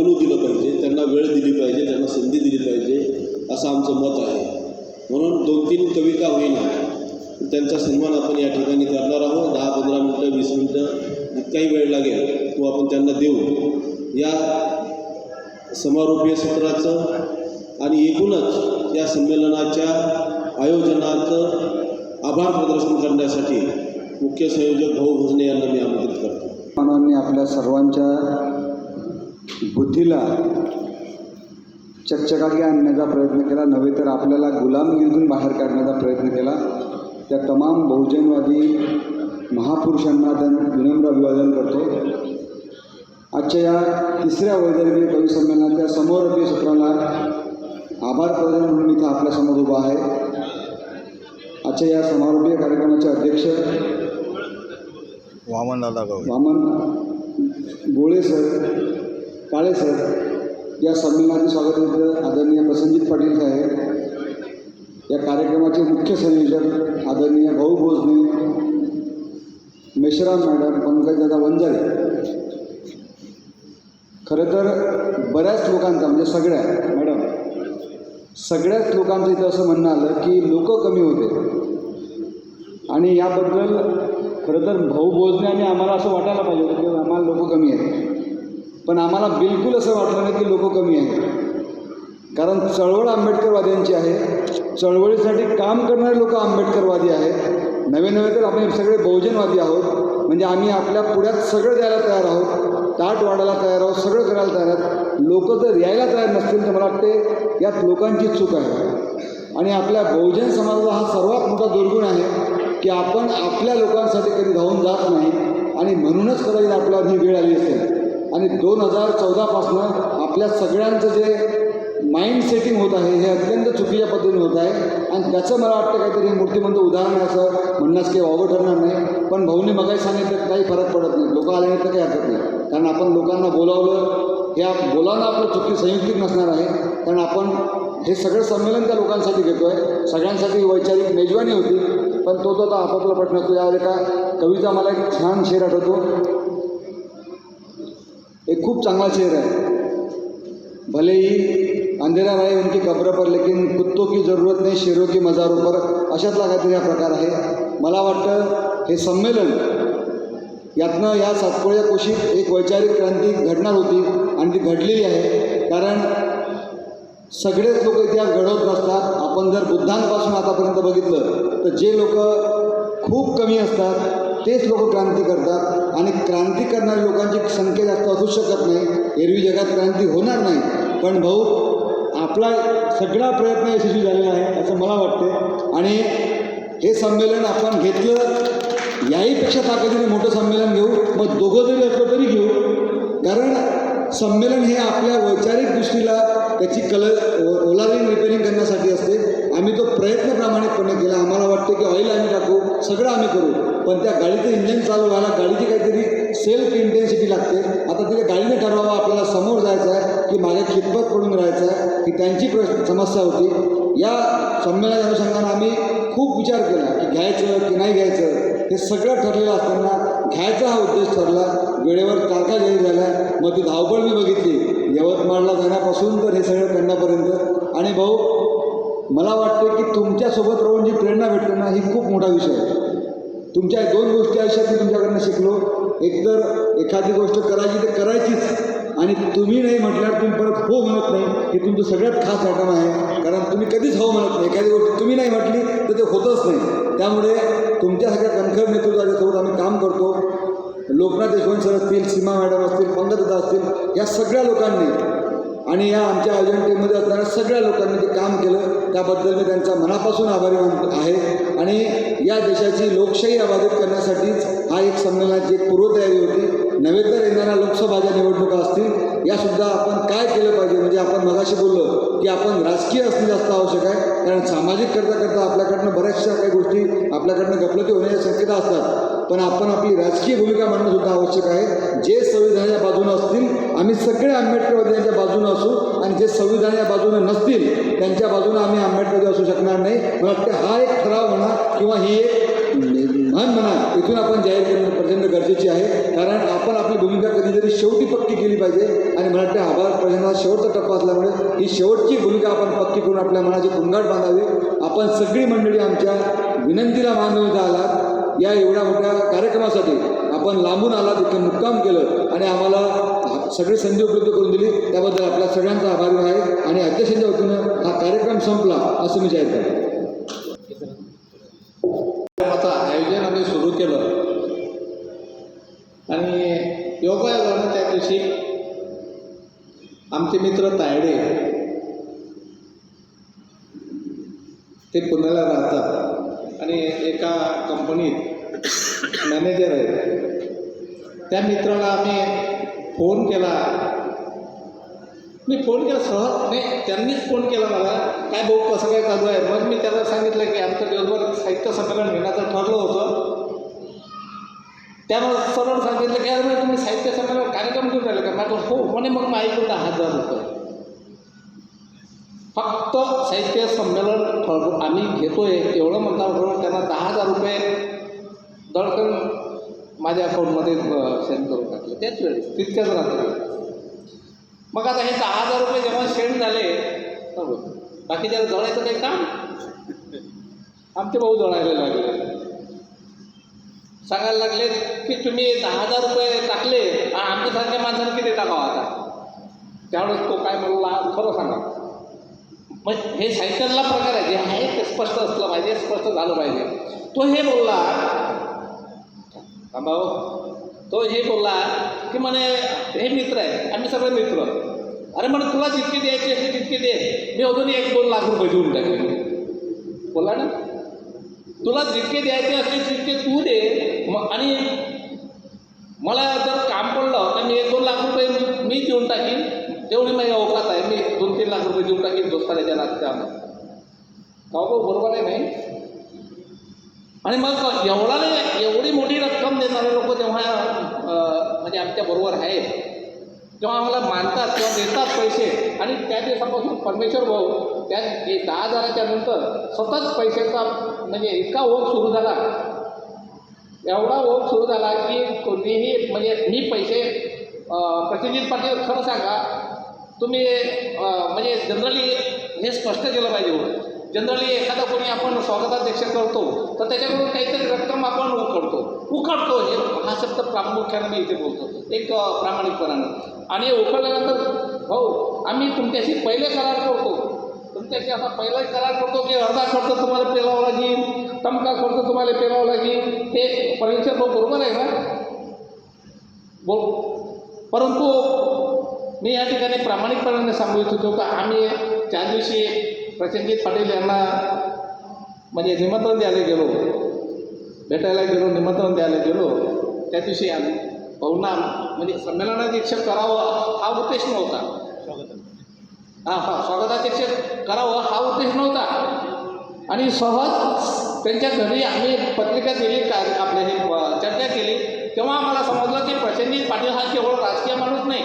बोलू दिलं पाहिजे त्यांना वेळ दिली पाहिजे त्यांना संधी दिली पाहिजे असं आमचं मत आहे. म्हणून दोन तीन कविता होईना त्यांचा सन्मान आपण या ठिकाणी करणार आहोत. दहा पंधरा मिनटं वीस मिनटं जितकाही वेळ लागेल तो आपण त्यांना देऊ. या समारोपीय सत्राचं आणि एकूणच या संमेलनाच्या आयोजनाचं आभार प्रदर्शन करण्यासाठी मुख्य संयोजक भाऊ भोजने यांना मी आमंत्रित करतो. मानवांनी आपल्या सर्वांच्या बुद्धीला चकचकाकी आणण्याचा प्रयत्न केला. नव्हे तर आपल्याला गुलामगिरीतून बाहेर काढण्याचा प्रयत्न केला. त्या तमाम बहुजनवादी महापुरुषांना त्यांना विनम्र अभिवादन करतो. आजच्या या तिसऱ्या वैदर्भीय कवी संमेलनाच्या समोरपी सत्राला आभार प्रदर्शन म्हणून इथं आपल्यासमोर उभा आहे. आजच्या या समारोपीय कार्यक्रमाचे अध्यक्ष वामनदादा गवळी. वामन गोळे सर काळे सर या संमेलनाचे स्वागत आदरणीय प्रसंजित पाटील साहेब. या कार्यक्रमाचे मुख्य संयोजक आदरणीय भाऊ भोजने मेश्राम मॅडम पंकजदादा वंजारे. खरं तर बऱ्याच लोकांचा म्हणजे सगळ्या मॅडम सगळ्याच लोकांचं इथं असं म्हणणं आलं की लोक कमी होते. आणि याबद्दल खरं तर भाऊ आणि आम्हाला असं वाटायला पाहिजे होतं की आम्हाला लोक कमी आहेत. पण आम्हाला बिलकुल असं वाटलं नाही की लोक कमी आहेत. कारण चळवळ आंबेडकरवाद्यांची आहे. चळवळीसाठी काम करणारे लोक आंबेडकरवादी आहेत. नवे नवे तर आपण सगळे बहुजनवादी आहोत. म्हणजे आम्ही आपल्या पुढ्यात सगळं द्यायला तयार आहोत. ताट वाढायला तयार आहोत. सगळं करायला तयार आहोत. लोक जर यायला तयार नसतील तर मला वाटते यात लोकांची चूक आहे. आणि आपल्या बहुजन समाजाचा हा सर्वात मोठा दुर्गुण आहे की आपण आपल्या लोकांसाठी कधी धावून जात नाही. आणि म्हणूनच कदाचित आपल्यावर ही वेळ आली असेल. आणि दोन हजार चौदापासनं आपल्या सगळ्यांचं जे माइंड सेटिंग होत आहे हे अत्यंत चुकीच्या पद्धतीने होत आहे. आणि त्याचं मला वाटतं काहीतरी मूर्तिमंत उदाहरण आहे असं म्हणण्यास काही वावं ठरणार नाही. पण भाऊने मगाही सांगितलं काही फरक पडत नाही. लोक आले तर काही हरकत नाही. कारण आपण लोकांना बोलावलं या बोलावणं आपलं चुकी संयुक्तिक नसणार आहे. कारण आपण हे सगळं संमेलन त्या लोकांसाठी घेतो आहे सगळ्यांसाठी वैचारिक मेजवानी होती. पण तो तो आता आपापला प्रश्न असतो यावर एका कविता मला एक छान शेर आठवतो. एक खूप चांगला शेर आहे. भले ही अंधेरा रहे उनकी कब्र पर लेकिन कुत्तों की जरूरत नाही शेरों की मजारों पर अशातला काहीतरी हा प्रकार आहे. मला वाटतं हे संमेलन यातनं या सातपोळ्या कोशीत एक वैचारिक क्रांती घडणार होती आणि ती घडलेली आहे. कारण सगळेच लोक इतिहास घडवत नसतात आपण जर बुद्धांपासून आतापर्यंत बघितलं तर जे लोक खूप कमी असतात तेच लोक क्रांती करतात. आणि क्रांती करणाऱ्या लोकांची संख्या जास्त असू शकत नाही. एरवी जगात क्रांती होणार नाही. पण भाऊ आपला सगळा प्रयत्न यशस्वी झालेला आहे असं मला वाटते. आणि हे संमेलन आपण घेतलं याहीपेक्षा ताकदीने मोठं संमेलन घेऊ. मग दोघं जरी असलं तरी घेऊ. कारण संमेलन हे आपल्या वैचारिक दृष्टीला त्याची कल ओलारिंग रिपेरिंग करण्यासाठी असते. आम्ही तो प्रयत्न प्रामाणिकपणे केला. आम्हाला वाटतं की ऑइल आम्ही टाकू सगळं आम्ही करू. पण त्या गाडीचं इंजन चालू व्हायला गाडीची काहीतरी सेल्फ इंटेन्सिटी लागते. आता तिथे गाडीने ठरवावं आपल्याला समोर जायचं आहे की माझ्या खितपत पडून राहायचं आहे की त्यांची प्रश्न समस्या होती. या संमेलनाच्या अनुषंगानं आम्ही खूप विचार केला की घ्यायचं की नाही घ्यायचं हे सगळं ठरलेलं असताना खायचा हा उद्देश ठरला. वेळेवर तारखा जाहीर झाल्या मग ती धावपळ मी बघितली. यवतमाळला जाण्यापासून तर हे सगळं करण्यापर्यंत. आणि भाऊ मला वाटतं की तुमच्यासोबत राहून जी प्रेरणा भेटते ना ही खूप मोठा विषय आहे. तुमच्या दोन गोष्टी आयुष्यात मी तुमच्याकडनं शिकलो. एकतर एखादी गोष्ट करायची तर करायचीच. आणि तुम्ही नाही म्हटल्यावर तुम्ही परत हो म्हणत नाही. हे तुमचं सगळ्यात खास आयटम आहे. कारण तुम्ही कधीच हो म्हणत नाही. एखादी गोष्ट तुम्ही नाही म्हटली तर ते होतच नाही. त्यामुळे तुमच्यासारख्या कणखर नेतृत्वाच्यासोबत आम्ही काम करतो. लोकनाथ यशवंत सर असतील सीमा मॅडम असतील पंकजदा असतील या सगळ्या लोकांनी आणि या आमच्या आयोजन टीममध्ये असणाऱ्या सगळ्या लोकांनी ते काम केलं त्याबद्दल मी त्यांचा मनापासून आभारी आहे. आणि या देशाची लोकशाही अबाधित करण्यासाठीच हा एक संमेलनाची एक पूर्वतयारी होती. नव्हे तर येणाऱ्या लोकसभाच्या निवडणुका असतील यासुद्धा आपण काय केलं पाहिजे? म्हणजे आपण मगाशी बोललो की आपण राजकीय असणं जास्त आवश्यक आहे. कारण सामाजिक करता करता आपल्याकडनं बऱ्याचशा काही गोष्टी आपल्याकडनं गपलती होण्याच्या शक्यता असतात. पण आपण आपली राजकीय भूमिका मांडणं सुद्धा आवश्यक आहे. जे संविधानाच्या बाजूनं असतील आम्ही सगळे आंबेडकरवाद्यांच्या बाजूनं असू आणि जे संविधानाच्या बाजूनं नसतील त्यांच्या बाजूनं आम्ही आंबेडकरवादी असू शकणार नाही. मला वाटतं हा एक ठराव म्हणा किंवा ही एक म्हण म्हणा इथून आपण जाहीर करणं प्रचंड गरजेची आहे. कारण आपण आपली भूमिका कधीतरी शेवटी पक्की केली पाहिजे. आणि मला वाटतं आभार प्रजनाचा शेवटचा टप्पा असल्यामुळे ही शेवटची भूमिका आपण पक्की करून आपल्या मनाची कुंगाट बांधावी. आपण सगळी मंडळी आमच्या विनंतीला मानवता आलात. या एवढ्या मोठ्या कार्यक्रमासाठी आपण लांबून आलात इथे मुक्काम केलं आणि आम्हाला सगळी संधी उपलब्ध करून दिली. त्याबद्दल आपल्या सगळ्यांचा आभारी आहे. आणि अध्यक्षांच्या वतीनं हा कार्यक्रम संपला असं मी जाहीर करतो आता आयोजन आम्ही सुरू केलं आणि योगायोगानं त्या दिवशी आमचे मित्र तायडे ते पुण्याला राहतात. आणि एका कंपनीत मॅनेजर आहेत. त्या मित्राला आम्ही फोन केला. मी फोन केला सहज नाही त्यांनीच फोन केला मला काय भाऊ कसं काय चालू आहे? मग मी त्याला सांगितलं की आमचं दिवसभर साहित्य संमेलन घेण्याचं ठरलं होतं. त्यानं सरळ सांगितलं की अरे तुम्ही साहित्य संमेलन कार्यक्रम घेऊन राहिले का? म्हटलं हो म्हणे मग माहिती दहा हजार रुपये. फक्त साहित्य संमेलन ठरवून आम्ही घेतोय एवढं म्हणता त्यांना दहा हजार रुपये दडकन माझ्या अकाउंटमध्ये सेंड करून टाकले. त्याच वेळेस तितक्याच राहतं मग आता हे दहा हजार रुपये जेव्हा सेंड झाले हो, बाकी बाकीच्या जळायचं काही काम? आमचे भाऊ जळायला लागले. सांगायला लागले की तुम्ही दहा हजार रुपये टाकले आणि आमच्यासारख्या माणसाने किती टाकावं आता? त्यावेळेस तो काय म्हणला खरं सांगा. मग हे सायकलला प्रकार आहे जे आहे ते स्पष्ट असलं पाहिजे स्पष्ट झालं पाहिजे. तो हे बोलला थांबा हो. तो हे बोलला की म्हणे हे मित्र आहे आम्ही सगळे मित्र. अरे म्हणे तुला जितके द्यायचे असते तितके दे. मी अजून एक दोन लाख रुपये देऊन टाकले बोला ना? तुला जितके द्यायचे असते तितके तू दे. मग आणि मला जर काम पडलं तर मी एक दोन लाख रुपये मी देऊन टाकीन. तेवढी माझी अवकात आहे. मी दोन तीन लाख रुपये देऊन टाकीन दोस्ताऱ्याच्या नात्या का हो? बरोबर आहे नाही? आणि मग एवढा नाही एवढी मोठी रक्कम देणारे लोक जेव्हा म्हणजे आमच्या बरोबर आहेत तेव्हा आम्हाला मानतात किंवा देतात पैसे. आणि त्या दिवसापासून परमेश्वर भाऊ त्या दहा हजाराच्या नंतर सतत पैशाचा म्हणजे इतका ओघ सुरू झाला. एवढा ओघ सुरू झाला की कोणीही म्हणजे मी पैसे प्रतिनिधी पाटील खरं सांगा तुम्ही म्हणजे जनरली हे स्पष्ट केलं पाहिजे जनरली एखादा कोणी आपण स्वागताध्यक्ष करतो तर त्याच्याकडून काहीतरी रक्कम आपण उकडतो. उकडतो हे हा शब्द प्रामुख्याने मी इथे बोलतो. एक प्रामाणिकपणाने. आणि उकडल्यानंतर भाऊ आम्ही तुमच्याशी पहिले करार करतो. तुमच्याशी असा पहिला करार करतो की अर्धा खर्च तुम्हाला पेलावा लागेल टमका खर्च तुम्हाला पेलावा लागेल हे परमेश्वर भाऊ बरोबर आहे ना? बोल. परंतु मी या ठिकाणी प्रामाणिकपणाने सांगू इच्छितो का आम्ही त्या दिवशी प्रसंजित पाटील यांना म्हणजे निमंत्रण द्यायला गेलो भेटायला गेलो निमंत्रण द्यायला गेलो त्या दिवशी आम्ही भाऊंना म्हणजे संमेलनाध्यक्ष करावं हा उद्देश नव्हता. हा हा स्वागताध्यक्ष करावं हा उद्देश नव्हता. आणि सहज त्यांच्या घरी आम्ही पत्रिका दिली का आपल्या हे चर्चा केली. तेव्हा आम्हाला समजलं की प्रसंजित पाटील हा केवळ राजकीय माणूस नाही.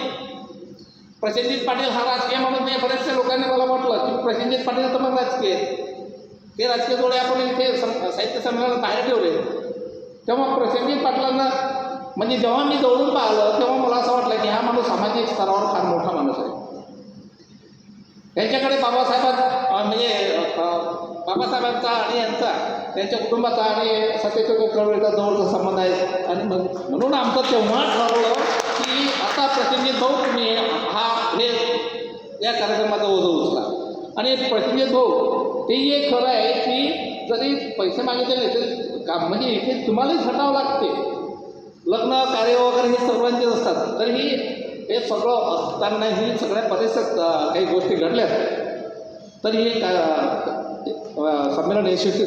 प्रसंजित पाटील हा राजकीय माणूस नाही बऱ्याचशा लोकांनी मला म्हटलं की प्रसंजित पाटील तर मग राजकीय ते राजकीय जोडे आपण इथे सं साहित्य संमेलनात बाहेर ठेवले. तेव्हा प्रसंजित पाटलांना म्हणजे जेव्हा मी जवळून पाहिलं तेव्हा मला असं वाटलं की हा माणूस सामाजिक स्तरावर फार मोठा माणूस आहे. त्यांच्याकडे बाबासाहेबां म्हणजे बाबासाहेबांचा आणि यांचा त्यांच्या कुटुंबाचा आणि सत्यशोध चळवळीचा जवळचा संबंध आहे. आणि म्हणून आमचं तेव्हा ठरवलं की आता प्रसंगी भाऊ तुम्ही हा हे या कार्यक्रमाचा ओझं उचला. आणि प्रतिनिधी भाऊ तेही एक खरं आहे की जरी पैसे मागितले नाही तरी का म्हणजे इथे तुम्हालाही झटावं लागते. लग्न कार्य वगैरे हे सर्वांचेच असतात. तर ही हे सगळं असतानाही सगळ्या परिसरात काही गोष्टी घडल्यात. तर ही का संमेलन यशस्वी